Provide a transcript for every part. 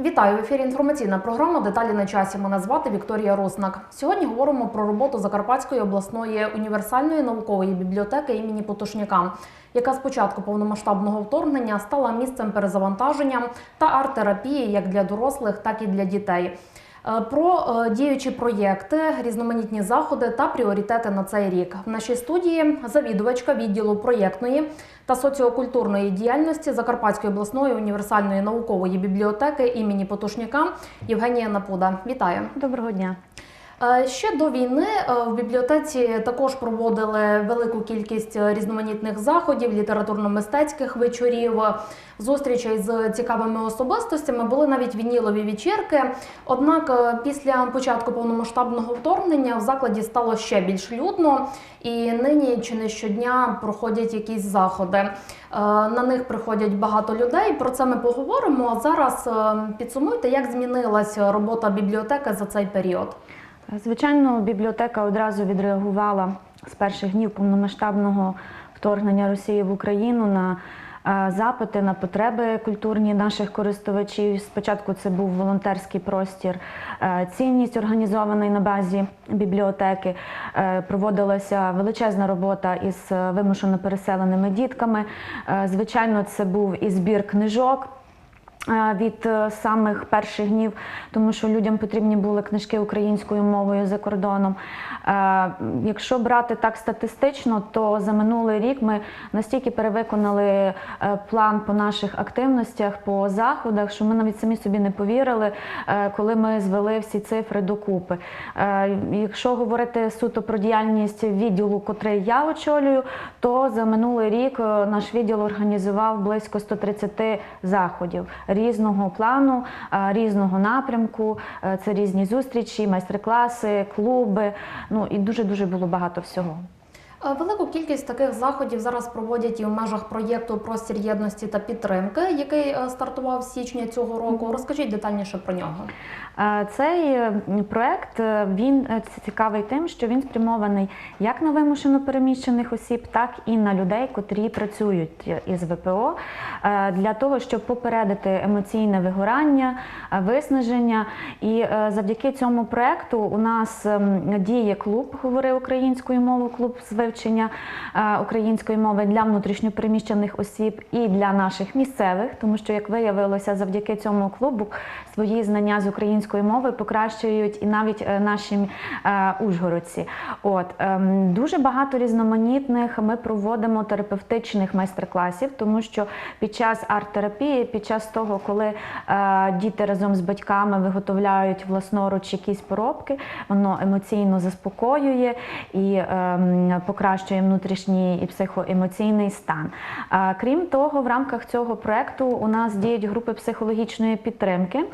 Вітаю в ефірі. Інформаційна програма Деталі на часі. Мене звати Вікторія Роснак. Сьогодні говоримо про роботу Закарпатської обласної універсальної наукової бібліотеки імені Потушняка, яка з початку повномасштабного вторгнення стала місцем перезавантаження та арт-терапії як для дорослих, так і для дітей. Е, Про е, діючі проєкти, різноманітні заходи та пріоритети на цей рік. В нашій студії завідувачка відділу проєктної та соціокультурної діяльності Закарпатської обласної універсальної наукової бібліотеки імені Потушняка Євгенія Напуда. Вітаю! Доброго дня. Ще до війни е, в бібліотеці також проводили велику кількість е, різноманітних заходів, літературно-мистецьких вечорів, зустрічей з цікавими особистостями. Були навіть вінілові вечірки. Однак е, після початку повномасштабного вторгнення в закладі стало ще більш людно, і нині чи не щодня проходять якісь заходи. На них приходять багато людей. Про це ми поговоримо. Зараз підсумуйте, як змінилася робота бібліотеки за цей період. Звичайно, бібліотека одразу відреагувала з перших днів повномасштабного вторгнення Росії в Україну на е, запити на потреби культурні наших користувачів. Спочатку це був волонтерський простір, е, цінність організований на базі бібліотеки. Е, Проводилася величезна робота із вимушено переселеними дітками. Звичайно, це був і збір книжок. Е, Від е, самих перших днів, тому що людям потрібні були книжки українською мовою за кордоном. Е, Якщо брати так статистично, то за минулий рік ми настільки перевиконали план по наших активностях, по заходах, що ми навіть самі собі не повірили, коли ми звели всі цифри докупи. Якщо говорити суто про діяльність відділу, котрий я очолюю, то за минулий рік наш відділ організував близько 130 заходів різного плану, е, різного напрямку. Е, Це різні зустрічі, майстер-класи, клуби. Ну і дуже дуже було багато всього. Е, Велику кількість таких заходів зараз проводять і в межах проєкту Простір єдності та підтримки, який стартував з січня цього року. Розкажіть детальніше про нього. Е, Цей е, проект е, він цікавий тим, що він спрямований як на вимушено переміщених осіб, так і на людей, котрі працюють із ВПО, для того, щоб попередити емоційне вигорання, виснаження. І завдяки цьому проекту у нас ем, діє клуб говори українською мовою, клуб з вивчення української мови для внутрішньопереміщених осіб і для наших місцевих, тому що, як виявилося, завдяки цьому клубу свої знання з української мови покращують і навіть е, наші е, ужгородці. От ем, дуже багато різноманітних ми проводимо терапевтичних майстер-класів, тому що під час арт-терапії, під час того, коли е, діти разом з батьками виготовляють власноруч якісь поробки, воно емоційно заспокоює і ем, покращує внутрішній і психоемоційний стан. Крім того, в рамках цього проекту у нас діють групи психологічної підтримки,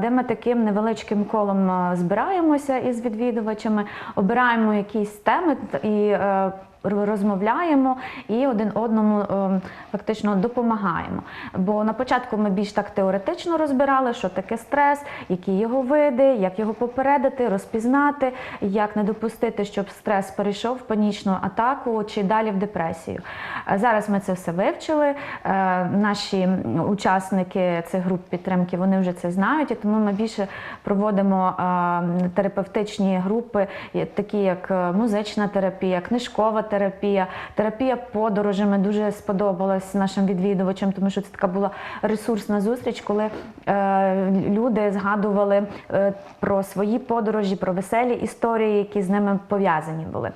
де ми таким невеличким колом е, збираємося із відвідувачами, обираємо якісь теми і е, розмовляємо і один одному е, фактично допомагаємо. Бо на початку ми більш так теоретично розбирали, що таке стрес, які його види, як його попередити, розпізнати, як не допустити, щоб стрес перейшов в панічну атаку чи далі в депресію. Е, Зараз ми це все вивчили. Е, Наші учасники цих груп підтримки вони вже це знають, і тому ми більше проводимо е, терапевтичні групи, такі як е, музична терапія, книжкова терапія, терапія подорожами. Дуже сподобалась нашим відвідувачам, тому що це така була ресурсна зустріч, коли е, люди згадували е, про свої подорожі, про веселі історії, які з ними пов'язані були.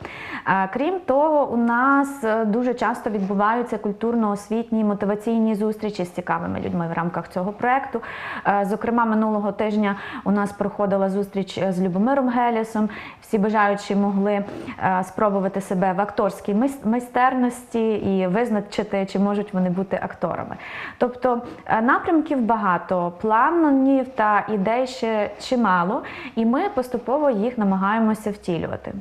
Е, крім того, у нас е, дуже часто відбуваються культурно-освітні мотиваційні зустрічі з цікавими людьми в рамках цього проекту. Е, Зокрема, минулого тижня у нас проходила зустріч е, з Любомиром Гелісом. Всі бажаючі могли е, спробувати себе в акторській майс- майстерності і визначити, чи можуть вони бути акторами. Тобто е, напрямків багато, планів та ідей ще чимало, і ми поступово їх намагаємося втілювати.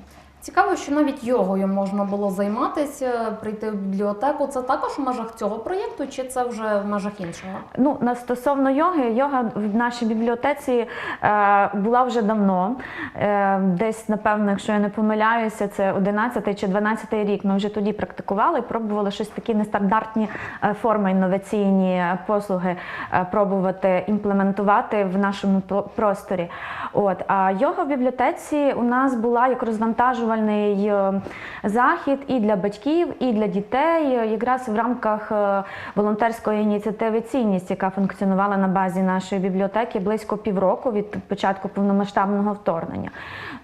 Цікаво, що навіть йогою можна було займатися, прийти в бібліотеку. Це також в межах цього проєкту, чи це вже в межах іншого? Ну, на стосовно йоги, йога в нашій бібліотеці е, була вже давно. Е, десь, напевно, якщо я не помиляюся, це 11 чи 12 рік. Ми вже тоді практикували, пробували щось такі нестандартні е, форми, інноваційні е, послуги е, пробувати імплементувати в нашому просторі. От а йога в бібліотеці у нас була як розвантажувальний е, захід і для батьків, і для дітей, е, якраз в рамках е, волонтерської ініціативи Цінність, яка функціонувала на базі нашої бібліотеки близько півроку від початку повномасштабного вторгнення.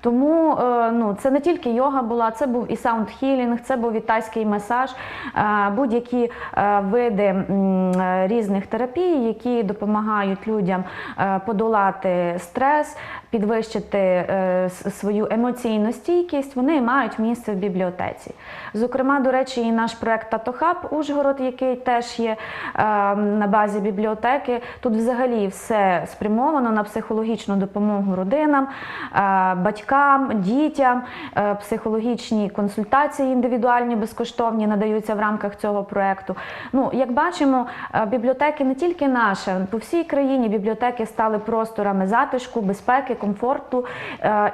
Тому ну, це не тільки йога була, це був і саунд-хілінг, це був і тайський масаж, будь-які види різних терапій, які допомагають людям подолати стрес, підвищити е, свою емоційну стійкість, вони мають місце в бібліотеці. Зокрема, до речі, і наш проект Татохаб Ужгород, який теж є е, на базі бібліотеки. Тут взагалі все спрямовано на психологічну допомогу родинам, е, батькам, дітям, е, психологічні консультації індивідуальні, безкоштовні надаються в рамках цього проекту. Ну, як бачимо, е, бібліотеки не тільки наша, по всій країні бібліотеки стали просторами затишку, безпеки, комфорту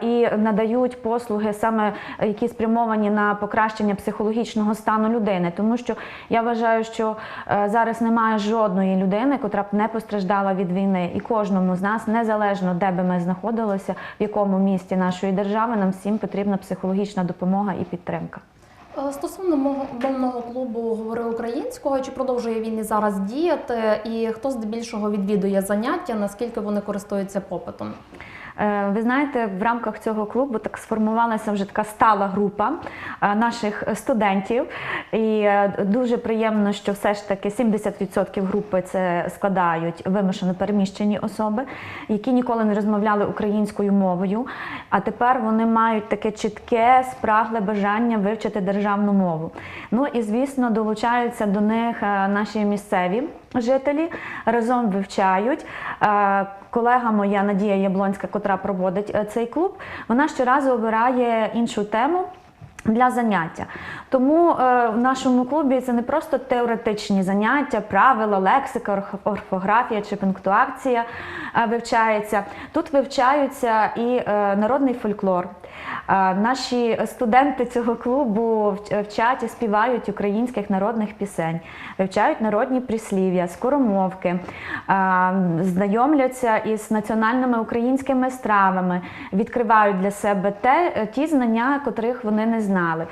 і надають послуги саме які спрямовані на покращення психологічного стану людини. Тому що я вважаю, що е, зараз немає жодної людини, котра б не постраждала від війни, і кожному з нас, незалежно де би ми знаходилися, в якому місті нашої держави, нам всім потрібна психологічна допомога і підтримка. Е, Стосовно мовного клубу говори українського, чи продовжує він і зараз діяти, і хто здебільшого відвідує заняття, наскільки вони користуються попитом? Е, Ви знаєте, в рамках цього клубу так сформувалася вже така стала група е, наших студентів. І е, дуже приємно, що все ж таки 70% групи це складають вимушено переміщені особи, які ніколи не розмовляли українською мовою. А тепер вони мають таке чітке, спрагле бажання вивчити державну мову. Ну і звісно, долучаються до них наші місцеві жителі разом вивчають. Е, Колега моя Надія Яблонська, котра проводить е, цей клуб, вона щоразу обирає іншу тему. Для заняття. Тому е, в нашому клубі це не просто теоретичні заняття, правила, лексика, орф- орфографія чи пунктуація вивчається. Тут вивчаються і народний фольклор. Наші студенти цього клубу вч- вчать і співають українських народних пісень, вивчають народні прислів'я, скоромовки, знайомляться із національними українськими стравами, відкривають для себе те, ті знання, котрих вони не знали.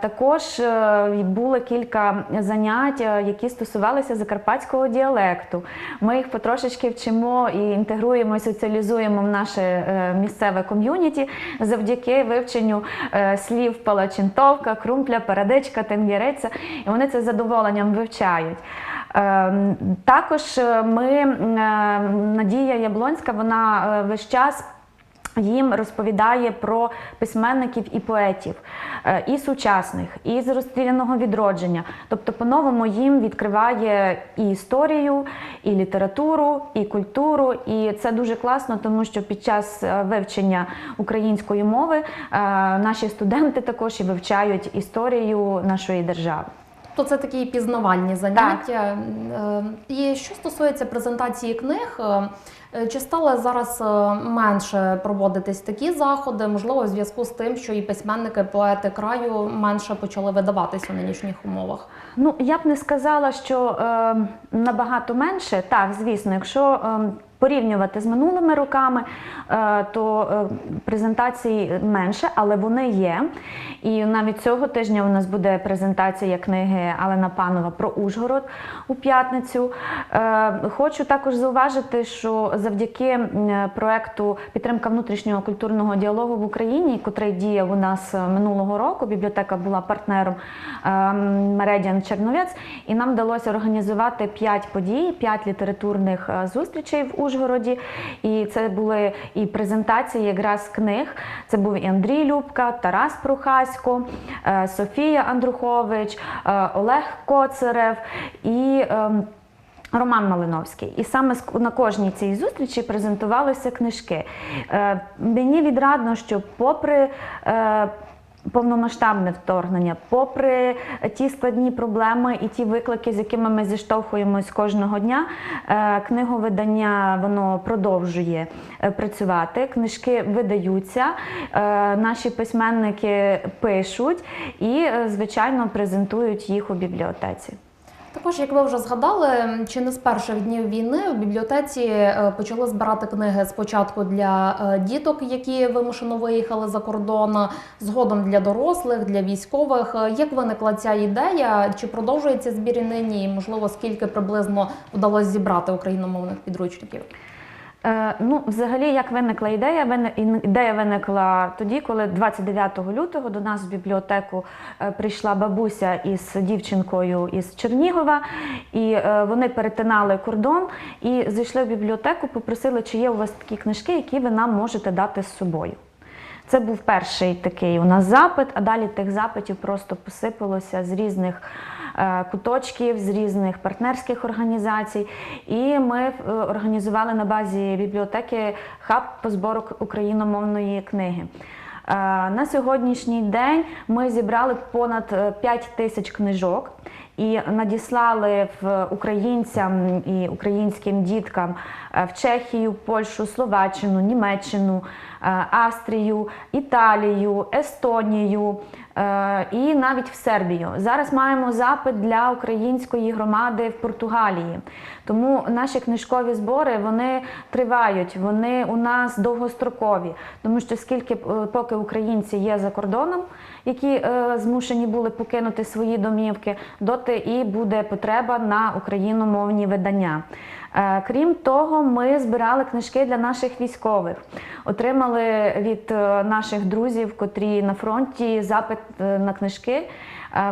Також е, було кілька занять, е, які стосувалися закарпатського діалекту. Ми їх потрошечки вчимо і інтегруємо, і соціалізуємо в наше е, місцеве ком'юніті завдяки вивченню е, слів палачинтовка, крумпля, передичка, тенгереця. І вони це з задоволенням вивчають. Е, Також е, ми, е, Надія Яблонська, вона весь час. Їм розповідає про письменників і поетів, е, і сучасних, і з розстріляного відродження. Тобто, по-новому їм відкриває і історію, і літературу, і культуру. І це дуже класно, тому що під час е, вивчення української мови е, наші студенти також і вивчають історію нашої держави. То це такі пізнавальні заняття. Е, І що стосується презентації книг, чи стали зараз е, менше проводитись такі заходи, можливо, в зв'язку з тим, що і письменники, поети краю менше почали видаватись у нинішніх умовах? Ну, я б не сказала, що е, набагато менше. Так, звісно, якщо е, порівнювати з минулими роками, е, то е, презентацій менше, але вони є. І навіть цього тижня у нас буде презентація книги Алена Панова про Ужгород у п'ятницю. Е, хочу також зауважити, що завдяки проекту підтримка внутрішнього культурного діалогу в Україні, котрий діяв у нас минулого року, бібліотека була партнером Мередіан Черновець, і нам вдалося організувати п'ять подій, п'ять літературних зустрічей в Ужгороді. І це були і презентації якраз книг. Це був і Андрій Любка, Тарас Прохасько, е, Софія Андрухович, е, Олег Коцарев і. ем, Роман Малиновський, і саме на кожній цій зустрічі презентувалися книжки. Е, мені відрадно, що попри повномасштабне вторгнення, попри ті складні проблеми і ті виклики, з якими ми зіштовхуємось кожного дня, е, книговидання воно продовжує е, працювати. Книжки видаються, е, наші письменники пишуть і, звичайно, презентують їх у бібліотеці. Також, як ви вже згадали, чи не з перших днів війни в бібліотеці е, почали збирати книги спочатку для е, діток, які вимушено виїхали за кордон, згодом для дорослих, для військових. Е, Як виникла ця ідея? Чи продовжується збір і нині? І, можливо, скільки приблизно вдалося зібрати україномовних підручників? Е, ну, взагалі, як виникла ідея? Вини- Ідея виникла тоді, коли 29 лютого до нас в бібліотеку е, прийшла бабуся із дівчинкою із Чернігова, і е, вони перетинали кордон і зайшли в бібліотеку, попросили, чи є у вас такі книжки, які ви нам можете дати з собою. Це був перший такий у нас запит, а далі тих запитів просто посипалося з різних куточків, з різних партнерських організацій. І ми е, організували на базі бібліотеки хаб по збору україномовної книги. Е, На сьогоднішній день ми зібрали понад е, 5 тисяч книжок і надіслали в українцям і українським діткам е, в Чехію, Польщу, Словаччину, Німеччину, е, Австрію, Італію, Естонію е, і навіть в Сербію. Зараз маємо запит для української громади в Португалії. Тому наші книжкові збори вони тривають, вони у нас довгострокові, тому що скільки е, поки українці є за кордоном, які е, змушені були покинути свої домівки, доти і буде потреба на україномовні видання. Е, Крім того, ми збирали книжки для наших військових. Отримали від е, наших друзів, котрі на фронті, запит е, на книжки.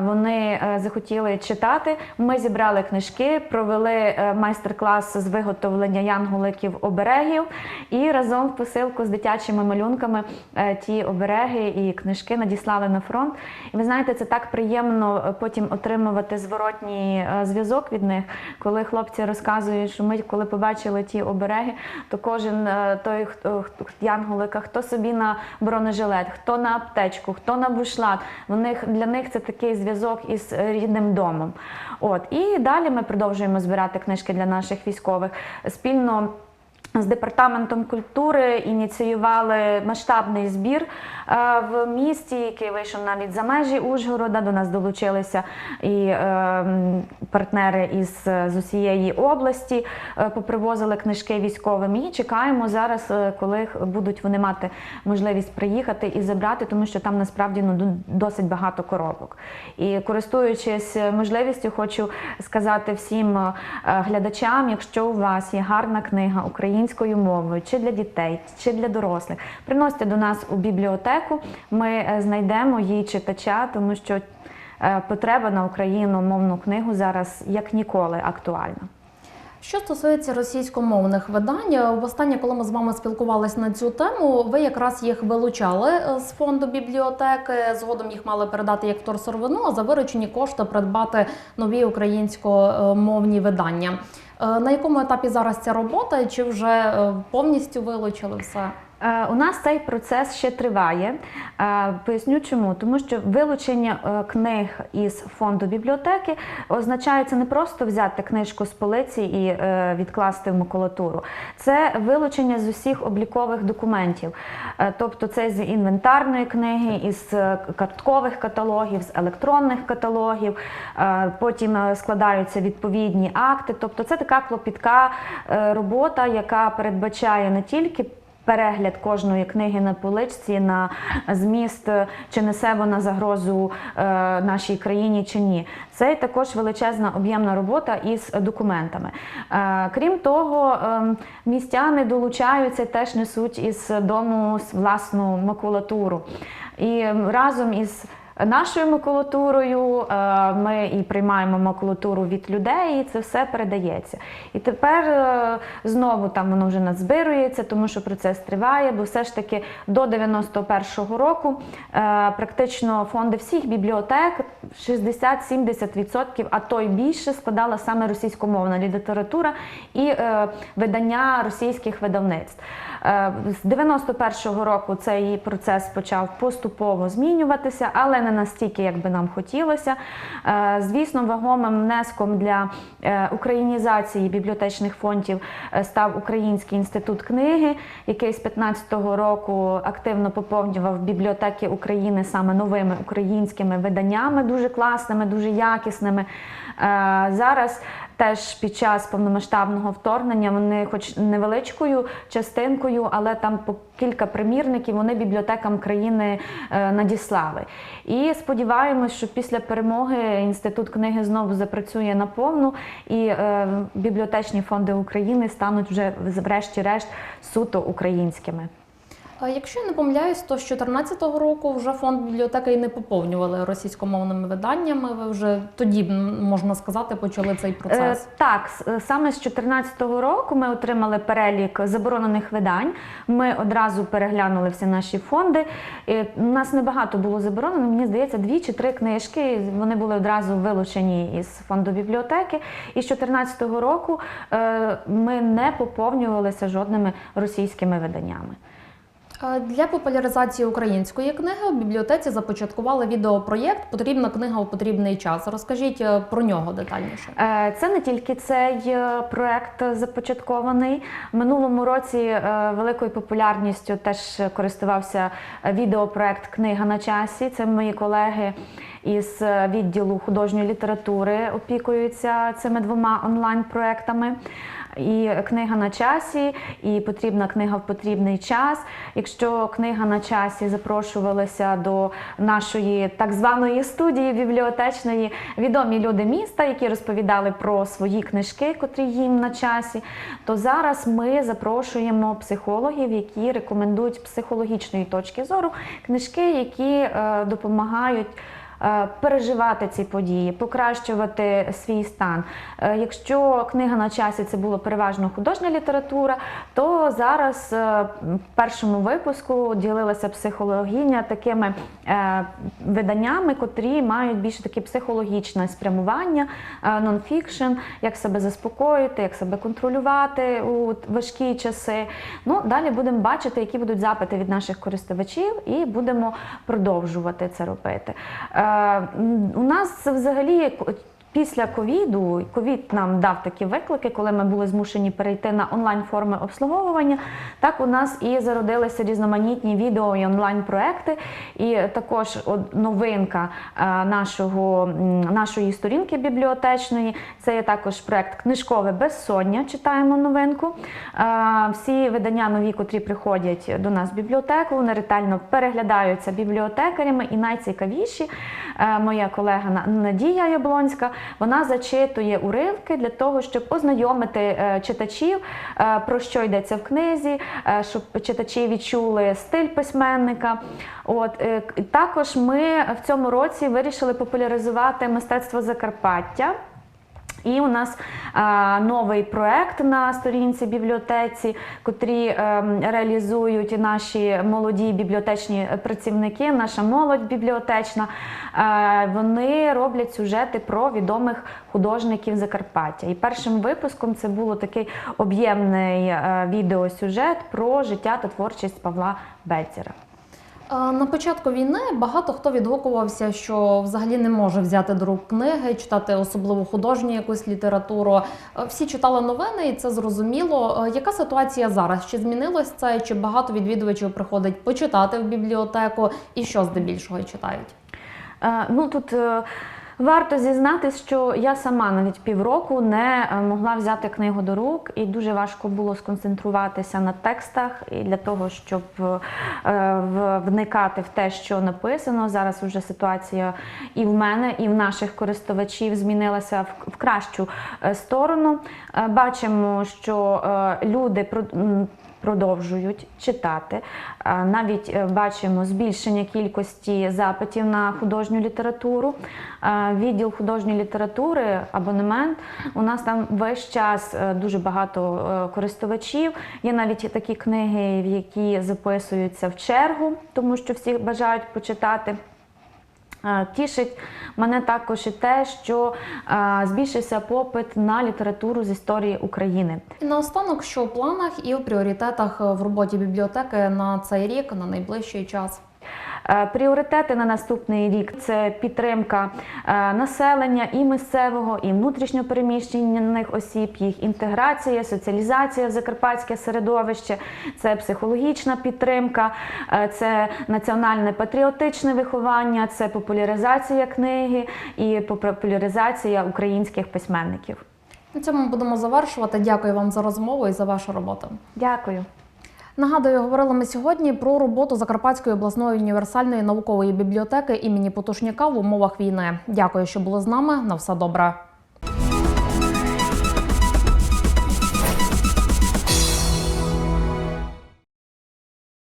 Вони е, захотіли читати. Ми зібрали книжки, провели е, майстер-клас з виготовлення янголиків оберегів і разом в посилку з дитячими малюнками е, ті обереги і книжки надіслали на фронт. І ви знаєте, це так приємно потім отримувати зворотній зв'язок від них, коли хлопці розказують, що ми, коли побачили ті обереги, то кожен той, хто хто- янголика, хто собі на бронежилет, хто на аптечку, хто на бушлат. Вони для них це такий зв'язок із рідним домом. От і далі ми продовжуємо збирати книжки для наших військових спільно. З департаментом культури ініціювали масштабний збір е, в місті, який вийшов навіть за межі Ужгорода. До нас долучилися і е, партнери із з усієї області, е, попривозили книжки військовим. І чекаємо зараз, е, коли будуть вони мати можливість приїхати і забрати, тому що там насправді ну досить багато коробок. І користуючись можливістю, хочу сказати всім е, глядачам, якщо у вас є гарна книга українською мовою, чи для дітей, чи для дорослих, приносьте до нас у бібліотеку. Ми е, знайдемо її читача, тому що е, потреба на україномовну книгу зараз як ніколи актуальна. Що стосується російськомовних видань, востаннє, коли ми з вами спілкувалися на цю тему, ви якраз їх вилучали е, з фонду бібліотеки. Згодом їх мали передати як вторсировину, а за виручені кошти придбати нові українськомовні видання. Е, На якому етапі зараз ця робота? Чи вже е, повністю вилучили все? Е, У нас цей процес ще триває. Е, Поясню чому. Тому що вилучення е, книг із фонду бібліотеки означає це не просто взяти книжку з полиці і відкласти в макулатуру. Це вилучення з усіх облікових документів. Тобто це з інвентарної книги, із карткових каталогів, з електронних каталогів. Потім складаються відповідні акти. Тобто це така клопітка робота, яка передбачає не тільки перегляд кожної книги на поличці, на зміст, чи несе вона загрозу е, нашій країні чи ні. Це також величезна об'ємна робота із документами. Е, крім того, е, містяни долучаються, теж несуть із дому власну макулатуру. І разом із Нашою макулатурою е, ми і приймаємо макулатуру від людей, і це все передається. І тепер е, знову там воно вже надзбирується, тому що процес триває, бо все ж таки до 91-го року е, практично фонди всіх бібліотек 60-70%, а то й більше складала саме російськомовна література і видання російських видавництв. Е, З 91-го року цей процес почав поступово змінюватися, але не настільки, як би нам хотілося. Е, Звісно, вагомим внеском для е, українізації бібліотечних фондів став Український інститут книги, який з 15-го року активно поповнював бібліотеки України саме новими українськими виданнями, дуже класними, дуже якісними. Зараз теж під час повномасштабного вторгнення вони, хоч невеличкою частинкою, але там по кілька примірників вони бібліотекам країни е, надіслали. І сподіваємось, що після перемоги інститут книги знову запрацює наповну, і е, бібліотечні фонди України стануть вже врешті-решт суто українськими. Якщо я не помиляюсь, то з 2014 року вже фонд бібліотеки і не поповнювали російськомовними виданнями. Ви вже тоді можна сказати почали цей процес. Е, Так, е, саме з 2014 року ми отримали перелік заборонених видань. Ми одразу переглянули всі наші фонди. І У нас небагато було заборонено. Мені здається, дві чи три книжки. Вони були одразу вилучені із фонду бібліотеки. І з 2014 року е, ми не поповнювалися жодними російськими виданнями. Для популяризації української книги у бібліотеці започаткували відеопроєкт Потрібна книга у потрібний час. Розкажіть е, про нього детальніше. Е, Це не тільки цей проєкт проект започаткований. В минулому році е, великою популярністю теж користувався е, відеопроект Книга на часі. Це мої колеги із е, відділу художньої літератури опікуються цими двома онлайн-проектами. І книга на часі, і потрібна книга в потрібний час. Якщо книга на часі запрошувалася до нашої так званої студії бібліотечної відомі люди міста, які розповідали про свої книжки, котрі їм на часі, то зараз ми запрошуємо психологів, які рекомендують психологічної точки зору книжки, які е, допомагають. Е, Переживати ці події, покращувати свій стан. Е, Якщо книга на часі це була переважно художня література, то зараз е, в першому випуску ділилася психологиня такими виданнями, котрі мають більше таке психологічне спрямування, нонфікшн, як себе заспокоїти, як себе контролювати у важкі часи. Ну, далі будемо бачити, які будуть запити від наших користувачів, і будемо продовжувати це робити. Е, У нас взагалі Після ковіду ковід нам дав такі виклики, коли ми були змушені перейти на онлайн форми обслуговування. Так у нас і зародилися різноманітні відео і онлайн проекти. І також новинка е, нашого нашої сторінки бібліотечної. Це є також проект Книжкове безсоння. Читаємо новинку. Е, Всі видання нові, котрі приходять до нас в бібліотеку, вони ретельно переглядаються бібліотекарями. І найцікавіші е, моя колега Надія Яблонська. Вона зачитує уривки для того, щоб ознайомити е, читачів, е, про що йдеться в книзі, е, щоб читачі відчули стиль письменника. От також ми в цьому році вирішили популяризувати мистецтво Закарпаття. І у нас е, новий проект на сторінці бібліотеці, котрі е, реалізують наші молоді бібліотечні працівники, наша молодь бібліотечна. Е, вони роблять сюжети про відомих художників Закарпаття. І першим випуском це було такий об'ємний е, відеосюжет про життя та творчість Павла Бецера. Е, На початку війни багато хто відгукувався, що взагалі не може взяти до рук книги, читати особливо художню якусь літературу. Е, Всі читали новини, і це зрозуміло. Е, Яка ситуація зараз? Чи змінилось це? Чи багато відвідувачів приходить почитати в бібліотеку? І що здебільшого читають? А, Ну тут варто зізнатись, що я сама навіть півроку не е, могла взяти книгу до рук, і дуже важко було сконцентруватися на текстах і для того, щоб е, вникати в те, що написано. Зараз вже ситуація і в мене, і в наших користувачів змінилася в, кращу е, сторону. Бачимо, що люди продовжують читати. Навіть е, бачимо збільшення кількості запитів на художню літературу. Відділ художньої літератури, абонемент. У нас там весь час е, дуже багато е, користувачів. Є навіть такі книги, які записуються в чергу, тому що всі бажають почитати. Тішить мене також і те, що збільшився попит на літературу з історії України. І наостанок, що у планах і у пріоритетах в роботі бібліотеки на цей рік, на найближчий час. Е, Пріоритети на наступний рік це підтримка е, населення і місцевого, і внутрішньопереміщених осіб, їх інтеграція, соціалізація в закарпатське середовище, це психологічна підтримка, е, це національне патріотичне виховання, це популяризація книги і популяризація українських письменників. На цьому будемо завершувати. Дякую вам за розмову і за вашу роботу. Дякую. Нагадую, говорили ми сьогодні про роботу Закарпатської обласної універсальної наукової бібліотеки імені Потушняка в умовах війни. Дякую, що були з нами. На все добре.